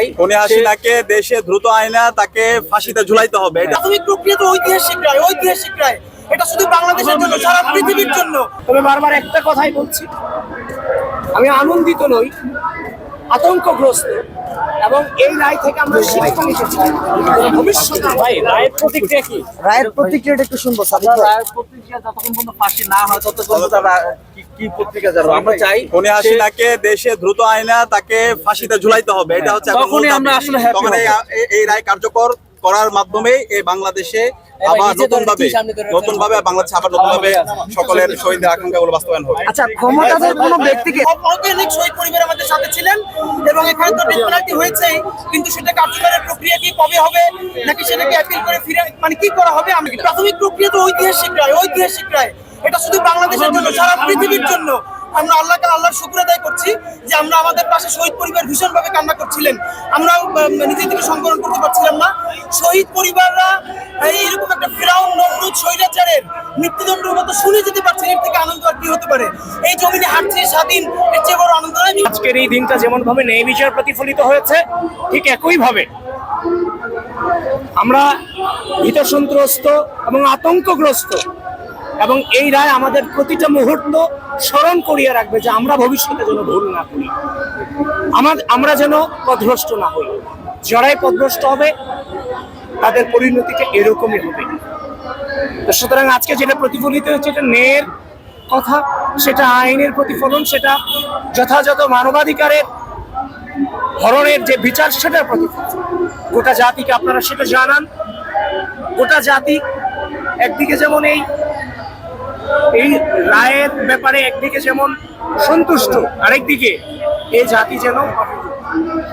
হাসিনাকে দেশে দ্রুত আয়না তাকে ফাঁসিতে ঝুলাইতে হবে। এটা প্রাথমিক প্রক্রিয়া তো ঐতিহাসিক রায় ঐতিহাসিক রায়। এটা শুধু বাংলাদেশের জন্য সারা পৃথিবীর জন্য। তবে বারবার একটা কথাই বলছি। আমি আনন্দিত নই আতঙ্কগ্রস্ত। এবং এই রায় থেকে আমরা শিক্ষা নিতে চাই ভবিষ্যতে ভাই রায়ের প্রতিক্রিয়া কি? রায়ের প্রতিক্রিয়াটা একটু শুনব সাদিক রায়ের প্রতিক্রিয়া যতক্ষণ পর্যন্ত ফাঁসি না হয় ততক্ষণ তারা কি- কি প্রতিক্রিয়া জানাব? আমরা চাই হাসিনাকে দেশে দ্রুত আইনা তাকে ফাঁসিতে ঝুলাইতে হবে। এটা হচ্ছে তখনই আমরা আসলে এই রায় কার্যকর করার মাধ্যমে এই বাংলাদেশে আবার নতুন ভাবে নতুন ভাবে বাংলাদেশে আবার নতুন ভাবে সকলের শহীদের আকাঙ্ক্ষাগুলো বাস্তবায়ন হবে। আচ্ছা ক্ষমতাধর কোনো ব্যক্তিকে অনেক শহীদ পরিবার আমাদের সাথে ছিলেন এবং এখানে তো ডেথ পেনাল্টি হয়েছেই কিন্তু সেটা কার্যকরের প্রক্রিয়া কি কবে হবে? নাকি সেটাকে অ্যাপিল করে ফিরে মানে কি করা হবে? আমি প্রাথমিক প্রক্রিয়া তো ঐতিহাসিক রায় ঐতিহাসিক রায়। এটা শুধু বাংলাদেশের জন্য সারা পৃথিবীর জন্য। আমরা আল্লাহকে আল্লাহর শুক্র আদায় করছি যে আমরা আমাদের পাশে শহীদ পরিবার ভীষণভাবে কান্না করছিলেন। আমরা নিজে থেকে সংকলন করতে পারছিলাম না। শহীদ পরিবাররা এই এরকম একটা ফেরাউন নমরুদ স্বৈরাচারের মৃত্যুদণ্ডের মতো শুনে যেতে পারছেন, এর থেকে আনন্দ আর কি হতে পারে? এই জমিনে হাঁটছে স্বাধীন, এর চেয়ে বড় আনন্দ আজকের এই দিনটা যেমন ভাবে ন্যায় বিচার প্রতিফলিত হয়েছে, ঠিক একই ভাবে আমরা ভীত সন্ত্রস্ত এবং আতঙ্কগ্রস্ত এবং এই রায় আমাদের প্রতিটা মুহূর্ত স্মরণ করিয়ে রাখবে যে আমরা ভবিষ্যতে যেন ভুল না করি। আমার আমরা যেন পথভ্রষ্ট না হই। যারাই পথভ্রষ্ট হবে তাদের পরিণতিটা এরকমই হবে। সুতরাং আজকে যেটা প্রতিফলিত হচ্ছে এটা ন্যায়ের কথা, সেটা আইনের প্রতিফলন, সেটা যথাযথ মানবাধিকারের ধরনের যে বিচার, সেটার প্রতিফলন। গোটা জাতিকে আপনারা সেটা জানান। গোটা জাতি একদিকে যেমন এই এই রায়ের ব্যাপারে একদিকে যেমন সন্তুষ্ট, আরেকদিকে এই জাতি যেন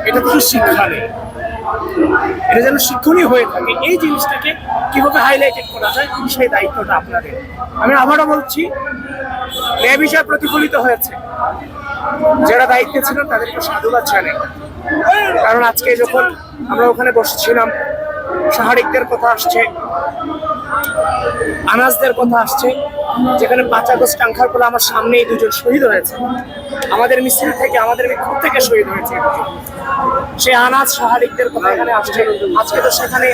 এটা থেকে শিক্ষা নেই। এটা যেন শিক্ষণীয় হয়ে থাকে। এই জিনিসটাকে কীভাবে হাইলাইটেড করা যায় সেই দায়িত্বটা আপনাদের? আমি আবারও বলছি, ন্যায় বিষয় প্রতিফলিত হয়েছে। যারা দায়িত্বে ছিলেন তাদেরকে সাধুবাদ জানাই। কারণ আজকে যখন আমরা ওখানে বসেছিলাম, সাহারিকদের কথা আসছে আনাজদের কথা আসছে, যেখানে পাঁচ আগস্ট টাঙ্খার পরে আমার সামনেই দুজন শহীদ হয়েছে। আমাদের মিছিল থেকে, আমাদের বিক্ষোভ থেকে শহীদ হয়েছে। সে আনাজ সাহারিকদের কথা এখানে আসছে। আজকে তো সেখানে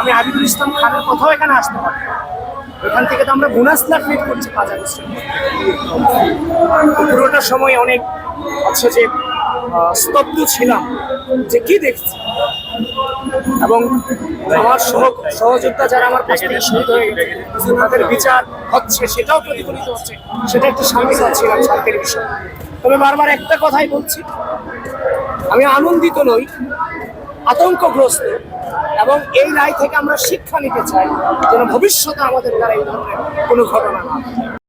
আমি হাবিবুল ইসলাম খানের কথাও এখানে আসতে পারি। এখান থেকে তো আমরা বোনাস লাখ ফিট করছি পাঁচ আগস্টের পুরোটা সময় অনেক হচ্ছে যে স্তব্ধ ছিলাম যে কি দেখছি। এবং আমার সহ, সহযোদ্ধা যারা আমার পাশ থেকে শহীদ হয়ে গেছে, তাদের বিচার হচ্ছে, সেটাও প্রতিফলিত হচ্ছে। সেটা একটু শান্তি পাচ্ছিলাম শান্তির বিষয়। তবে বারবার একটা কথাই বলছি আমি আনন্দিত নই, আতঙ্কগ্রস্ত, এবং এই রায় থেকে আমরা শিক্ষা নিতে চাই যেন ভবিষ্যতে আমাদের দ্বারা এই ধরনের কোনো ঘটনা না।